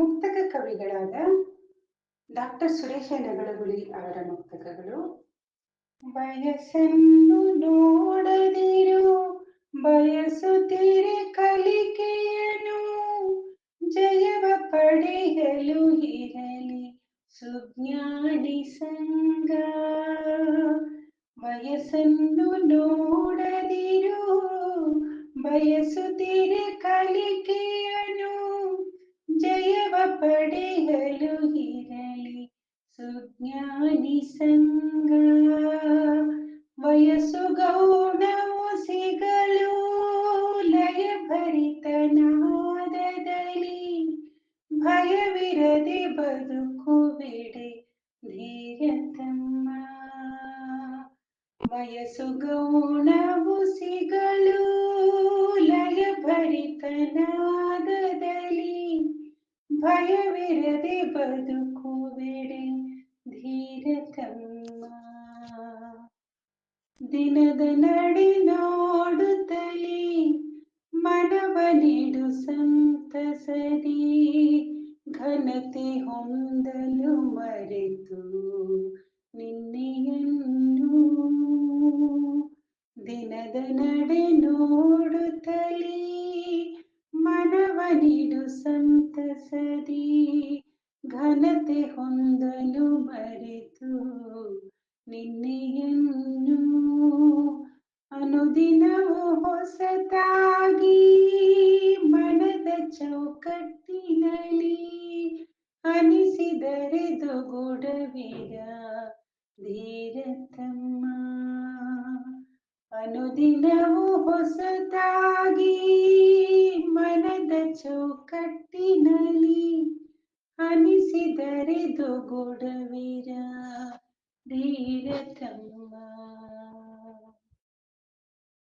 ಮುಕ್ತಕ ಕವಿಗಳಾದ doctor Suresh ನಗಳಗುಳಿ ಅವರ ಮುಕ್ತಕಗಳು. ಬಯಸನ್ನು ನೋಡದಿರು ಬಯಸುತ್ತೀರಿ ಕಲಿಕೆಯನು ಜಯವ ಪಡೆಯಲು ಇರಲಿ ಸುಜ್ಞಾನಿ ಸಂಗ ಬಯಸನ್ನು ನೋಡದಿರು ಸುಜ್ಞಾನಿ ಸಂಗ ವಯಸ್ಸು ಗೌಣವು ಸಿಗಲು ಲಯ ಭರಿತನಾದದಲ್ಲಿ ಭಯವಿರದೆ ಬದುಕುವಿಡೆ ಧೀರ್ಯ ತಮ್ಮ ವಯಸ್ಸು ಗೌಣವು ಸಿಗಲು ಲಯ ಭರಿತನಾದದಲ್ಲಿ ಭಯವಿರದೆ ಬದುಕುವಿಡೆ ದಿನದ ನಡೆ ನೋಡುತ್ತಲೇ ಮನವ ನೀಡು ಸಂತಸದಿ ಘನತೆ ಹೊಂದಲು ಮರೆತು ನಿನ್ನೆಯನ್ನು ದಿನದ ನಡೆ ನೋಡುತ್ತಲೇ ಮನವ ನೀಡು ಸಂತಸದಿ ಘನತೆ ಹೊಂದಲು ಅನುದಿನವೂ ಹೊಸತಾಗಿ ಮನದ ಚೌಕಟ್ಟಿನಲ್ಲಿ ಅನಿಸಿದರೆ ಗುಡವಿರ ಧೀರತಮ್ಮ. ಅನುದಿನವು ಹೊಸತಾಗಿ ಮನದ ಚೌಕಟ್ಟಿನಲ್ಲಿ ಅನಿಸಿದರೆ ಗುಡವಿರ ಧೀರ ತಮ್ಮ